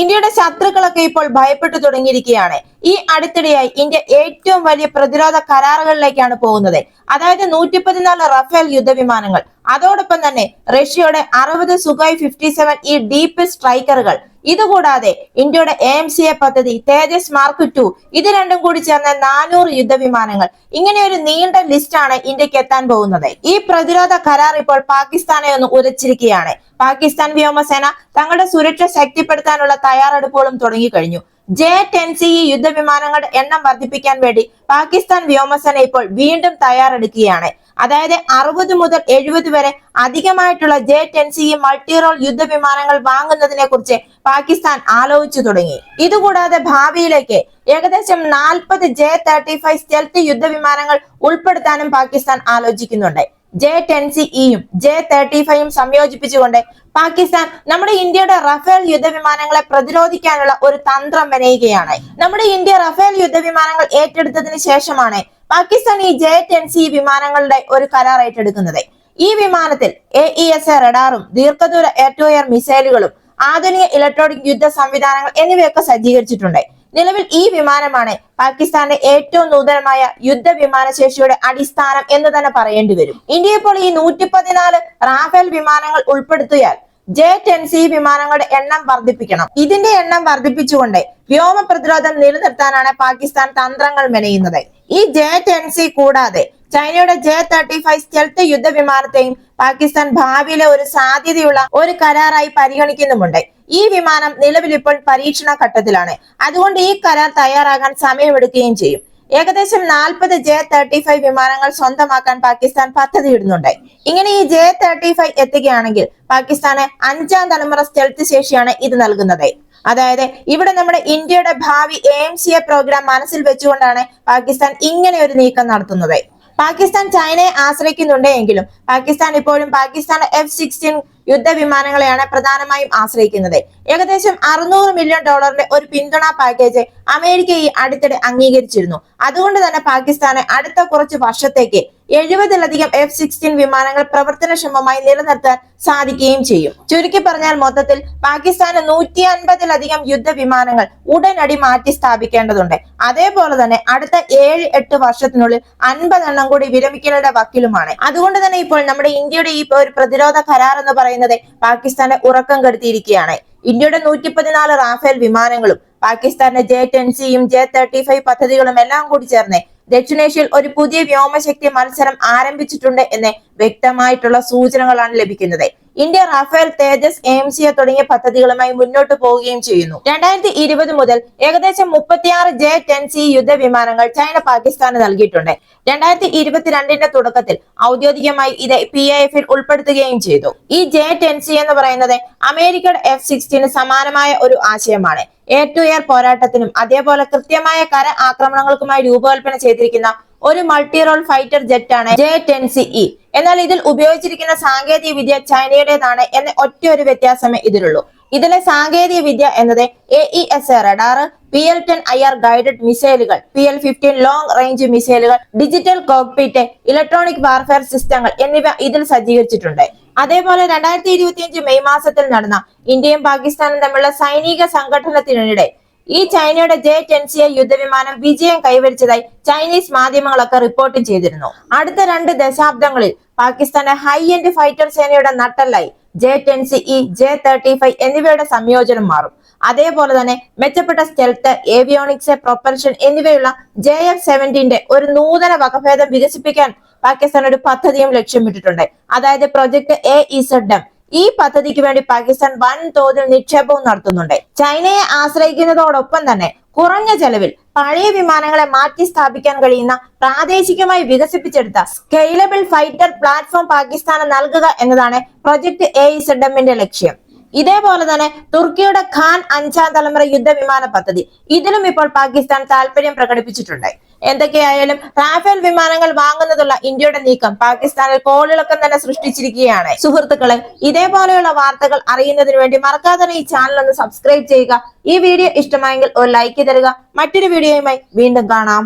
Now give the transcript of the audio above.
ഇന്ത്യയുടെ ശത്രുക്കളൊക്കെ ഇപ്പോൾ ഭയപ്പെട്ടു തുടങ്ങിയിരിക്കുകയാണ്. ഈ അടുത്തിടെയായി ഇന്ത്യ ഏറ്റവും വലിയ പ്രതിരോധ കരാറുകളിലേക്കാണ് പോകുന്നത്. അതായത് നൂറ്റി പതിനാല് റഫേൽ യുദ്ധവിമാനങ്ങൾ. അതോടൊപ്പം തന്നെ റഷ്യയുടെ അറുപത് സുഖായ് ഫിഫ്റ്റി സെവൻ ഈ ഡീപ് സ്ട്രൈക്കറുകൾ ഇതുകൂടാതെ ഇന്ത്യയുടെ എ സി എ പദ്ധതി തേജസ് മാർക്ക് ടു ഇത് രണ്ടും കൂടി ചേർന്ന നാനൂറ് യുദ്ധവിമാനങ്ങൾ. ഇങ്ങനെ ഒരു നീണ്ട ലിസ്റ്റാണ് ഇന്ത്യയ്ക്ക് എത്താൻ പോകുന്നത്. ഈ പ്രതിരോധ കരാർ ഇപ്പോൾ പാകിസ്ഥാനെ ഒന്ന് ഉരച്ചിരിക്കുകയാണ്. പാകിസ്ഥാൻ വ്യോമസേന തങ്ങളുടെ സുരക്ഷ ശക്തിപ്പെടുത്താനുള്ള തയ്യാറെടുപ്പുകളും തുടങ്ങിക്കഴിഞ്ഞു. ജെ ടെൻ സി ഇ യുദ്ധവിമാനങ്ങളുടെ എണ്ണം വർദ്ധിപ്പിക്കാൻ വേണ്ടി പാകിസ്ഥാൻ വ്യോമസേന ഇപ്പോൾ വീണ്ടും തയ്യാറെടുക്കുകയാണ്. അതായത് അറുപത് മുതൽ എഴുപത് വരെ അധികമായിട്ടുള്ള J ten C multi role യുദ്ധവിമാനങ്ങൾ വാങ്ങുന്നതിനെ കുറിച്ച് പാകിസ്ഥാൻ ആലോചിച്ചു തുടങ്ങി. ഇതുകൂടാതെ ഭാവിയിലേക്ക് ഏകദേശം നാൽപ്പത് ജെ തേർട്ടി ഫൈവ് സ്റ്റെൽത്ത് യുദ്ധവിമാനങ്ങൾ ഉൾപ്പെടുത്താനും പാകിസ്ഥാൻ ആലോചിക്കുന്നുണ്ട്. ജെ ടെൻ സി ഇയും ജെ തേർട്ടി ഫൈവും സംയോജിപ്പിച്ചുകൊണ്ട് പാകിസ്ഥാൻ നമ്മുടെ ഇന്ത്യയുടെ റഫേൽ യുദ്ധവിമാനങ്ങളെ പ്രതിരോധിക്കാനുള്ള ഒരു തന്ത്രം മെനയുകയാണ്. നമ്മുടെ ഇന്ത്യ റഫേൽ യുദ്ധവിമാനങ്ങൾ ഏറ്റെടുത്തതിന് ശേഷമാണ് പാകിസ്ഥാൻ ഈ ജെ ടെൻ സി വിമാനങ്ങളുടെ ഒരു കരാർ ഏറ്റെടുക്കുന്നത്. ഈ വിമാനത്തിൽ എ ഇ എസ് എ റഡാറും ദീർഘദൂര എയർ ടു എയർ മിസൈലുകളും ആധുനിക ഇലക്ട്രോണിക് യുദ്ധ സംവിധാനങ്ങൾ എന്നിവയൊക്കെ സജ്ജീകരിച്ചിട്ടുണ്ട്. നിലവിൽ ഈ വിമാനമാണ് പാകിസ്ഥാന്റെ ഏറ്റവും നൂതനമായ യുദ്ധ വിമാനശേഷിയുടെ അടിസ്ഥാനം എന്ന് തന്നെ പറയേണ്ടി വരും. ഇന്ത്യ ഇപ്പോൾ ഈ നൂറ്റി പതിനാല് റാഫേൽ വിമാനങ്ങൾ ഉൾപ്പെടുത്തിയാൽ ജെ ടെൻ സി വിമാനങ്ങളുടെ എണ്ണം വർദ്ധിപ്പിക്കണം. ഇതിന്റെ എണ്ണം വർദ്ധിപ്പിച്ചുകൊണ്ട് വ്യോമ പ്രതിരോധം നിലനിർത്താനാണ് പാകിസ്ഥാൻ തന്ത്രങ്ങൾ മെനയുന്നത്. ഈ ജെ ടെൻ സി കൂടാതെ ചൈനയുടെ ജെ തേർട്ടി ഫൈവ് സ്റ്റെൽത്ത് യുദ്ധവിമാനത്തെയും പാകിസ്ഥാൻ ഭാവിയിലെ ഒരു സാധ്യതയുള്ള ഒരു കരാറായി പരിഗണിക്കുന്നുമുണ്ട്. ഈ വിമാനം നിലവിൽ ഇപ്പോൾ പരീക്ഷണ ഘട്ടത്തിലാണ് അതുകൊണ്ട് ഈ കരാർ തയ്യാറാകാൻ സമയമെടുക്കുകയും ചെയ്യും. ഏകദേശം നാൽപ്പത് ജെ തേർട്ടി ഫൈവ് വിമാനങ്ങൾ സ്വന്തമാക്കാൻ പാകിസ്ഥാൻ പദ്ധതിയിടുന്നുണ്ട്. ഇങ്ങനെ ഈ ജെ തേർട്ടി ഫൈവ് എത്തുകയാണെങ്കിൽ പാകിസ്ഥാന് അഞ്ചാം തലമുറ സ്റ്റെൽത്ത് ശേഷിയാണ് ഇത് നൽകുന്നത്. അതായത് ഇവിടെ നമ്മുടെ ഇന്ത്യയുടെ ഭാവി എ സി എ പ്രോഗ്രാം മനസ്സിൽ വെച്ചുകൊണ്ടാണ് പാകിസ്ഥാൻ ഇങ്ങനെ ഒരു നീക്കം നടത്തുന്നത്. പാകിസ്ഥാൻ ചൈനയെ ആശ്രയിക്കുന്നുണ്ട് എങ്കിലും പാകിസ്ഥാൻ ഇപ്പോഴും പാകിസ്ഥാൻ എഫ് സിക്സ്റ്റീൻ യുദ്ധവിമാനങ്ങളെയാണ് പ്രധാനമായും ആശ്രയിക്കുന്നത്. ഏകദേശം അറുന്നൂറ് മില്യൺ ഡോളറിന്റെ ഒരു പിന്തുണ പാക്കേജ് അമേരിക്ക ഈ അടുത്തിടെ അംഗീകരിച്ചിരുന്നു. അതുകൊണ്ട് തന്നെ പാകിസ്ഥാനെ അടുത്ത കുറച്ച് വർഷത്തേക്ക് എഴുപതിലധികം എഫ് സിക്സ്റ്റീൻ വിമാനങ്ങൾ പ്രവർത്തനക്ഷമമായി നിലനിർത്താൻ സാധിക്കുകയും ചെയ്യും. ചുരുക്കി പറഞ്ഞാൽ മൊത്തത്തിൽ പാകിസ്ഥാന് നൂറ്റി അൻപതിലധികം യുദ്ധ വിമാനങ്ങൾ ഉടനടി മാറ്റി സ്ഥാപിക്കേണ്ടതുണ്ട്. അതേപോലെ തന്നെ അടുത്ത ഏഴ് എട്ട് വർഷത്തിനുള്ളിൽ അൻപതെണ്ണം കൂടി വിരമിക്കലുടെ വക്കിലുമാണ്. അതുകൊണ്ട് തന്നെ ഇപ്പോൾ നമ്മുടെ ഇന്ത്യയുടെ ഈ ഒരു പ്രതിരോധ കരാർ എന്ന് പറയുന്നത് പാകിസ്ഥാനെ ഉറക്കം കെടുത്തിയിരിക്കുകയാണ്. ഇന്ത്യയുടെ നൂറ്റി പതിനാല് റാഫേൽ വിമാനങ്ങളും പാകിസ്ഥാന്റെ ജെ ടെൻ സിയും ജെ തേർട്ടി ഫൈവ് പദ്ധതികളും എല്ലാം കൂടി ചേർന്ന് ദക്ഷിണേഷ്യയിൽ ഒരു പുതിയ വ്യോമശക്തി മത്സരം ആരംഭിച്ചിട്ടുണ്ട് എന്ന് വ്യക്തമായിട്ടുള്ള സൂചനകളാണ് ലഭിക്കുന്നത്. India Rafale Tejas M C A തുടങ്ങിയ പദ്ധതികളുമായി മുന്നോട്ട് പോവുകയും ചെയ്യുന്നു. രണ്ടായിരത്തി ഇരുപത് മുതൽ ഏകദേശം മുപ്പത്തിയാറ് ജെ ടെൻ സി യുദ്ധവിമാനങ്ങൾ ചൈന പാകിസ്ഥാന് നൽകിയിട്ടുണ്ട്. രണ്ടായിരത്തി ഇരുപത്തിരണ്ടിന്റെ തുടക്കത്തിൽ ഔദ്യോഗികമായി ഇത് പി ഐ എഫിൽ ഉൾപ്പെടുത്തുകയും ചെയ്തു. ഈ ജെ ടെൻ സി എന്ന് പറയുന്നത് അമേരിക്കയുടെ എഫ് സിക്സ്റ്റീന് സമാനമായ ഒരു ആശയമാണ്. എയർ ടു എയർ പോരാട്ടത്തിനും അതേപോലെ കൃത്യമായ കര ആക്രമണങ്ങൾക്കുമായി രൂപകൽപ്പന ചെയ്തിരിക്കുന്ന ഒരു മൾട്ടി റോൾ ഫൈറ്റർ ജെറ്റ് ആണ് ജെ ടെൻ സി ഇ എന്നാൽ ഇതിൽ ഉപയോഗിച്ചിരിക്കുന്ന സാങ്കേതിക വിദ്യ ചൈനയുടേതാണ് എന്ന ഒറ്റ ഒരു വ്യത്യാസമേ ഇതിലുള്ളൂ. ഇതിലെ സാങ്കേതിക വിദ്യ എന്നത് A E S A radar P L ten I R guided മിസൈലുകൾ P L fifteen long range മിസൈലുകൾ ഡിജിറ്റൽ കോക്പിറ്റ് ഇലക്ട്രോണിക് വാർഫെയർ സിസ്റ്റങ്ങൾ എന്നിവ ഇതിൽ സജ്ജീകരിച്ചിട്ടുണ്ട്. അതേപോലെ രണ്ടായിരത്തി ഇരുപത്തിയഞ്ച് മെയ് മാസത്തിൽ നടന്ന ഇന്ത്യയും പാകിസ്ഥാനും തമ്മിലുള്ള സൈനിക സംഘടനത്തിനിടെ ഈ ചൈനയുടെ ജെ ടെൻ ടെൻസിയ യുദ്ധവിമാനം വിജയം കൈവരിച്ചതായി ചൈനീസ് മാധ്യമങ്ങളൊക്കെ റിപ്പോർട്ട് ചെയ്തിരുന്നു. അടുത്ത രണ്ട് ദശാബ്ദങ്ങളിൽ പാകിസ്ഥാന്റെ ഹൈ എൻഡ് ഫൈറ്റർ സേനയുടെ നട്ടല്ലായി J ten C E J thirty five എന്നിവയുടെ സംയോജനം മാറും. അതേപോലെ തന്നെ മെച്ചപ്പെട്ട സ്റ്റെൽത്ത് ഏവിയോണിക്സ് പ്രൊപ്പൽഷൻ എന്നിവയുള്ള ജെ എഫ് സെവന്റീന്റെ ഒരു നൂതന വകഭേദം വികസിപ്പിക്കാൻ പാകിസ്ഥാൻ ഒരു പദ്ധതിയും ലക്ഷ്യമിട്ടിട്ടുണ്ട് അതായത് പ്രൊജക്ട് എ ഇസഡ് ഈ പദ്ധതിക്ക് വേണ്ടി പാകിസ്ഥാൻ വൻതോതിൽ നിക്ഷേപവും നടത്തുന്നുണ്ട്. ചൈനയെ ആശ്രയിക്കുന്നതോടൊപ്പം തന്നെ കുറഞ്ഞ ചെലവിൽ പഴയ വിമാനങ്ങളെ മാറ്റി സ്ഥാപിക്കാൻ കഴിയുന്ന പ്രാദേശികമായി വികസിപ്പിച്ചെടുത്ത സ്കെയിലബിൾ ഫൈറ്റർ പ്ലാറ്റ്ഫോം പാകിസ്ഥാന് നൽകുക എന്നതാണ് പ്രൊജക്ട് എ ഇസഡ് ലക്ഷ്യം. ഇതേപോലെ തന്നെ തുർക്കിയുടെ ഖാൻ അഞ്ചാം തലമുറ യുദ്ധവിമാന പദ്ധതി. ഇതിലും ഇപ്പോൾ പാകിസ്ഥാൻ താല്പര്യം പ്രകടിപ്പിച്ചിട്ടുണ്ട്. എന്തൊക്കെയായാലും റാഫേൽ വിമാനങ്ങൾ വാങ്ങുന്നതുള്ള ഇന്ത്യയുടെ നീക്കം പാകിസ്ഥാനിൽ കോളിളക്കം തന്നെ സൃഷ്ടിച്ചിരിക്കുകയാണ്. സുഹൃത്തുക്കളെ ഇതേപോലെയുള്ള വാർത്തകൾ അറിയുന്നതിന് വേണ്ടി മറക്കാതെ ഈ ചാനൽ ഒന്ന് സബ്സ്ക്രൈബ് ചെയ്യുക. ഈ വീഡിയോ ഇഷ്ടമായെങ്കിൽ ഒരു ലൈക്ക് തരിക. മറ്റൊരു വീഡിയോയുമായി വീണ്ടും കാണാം.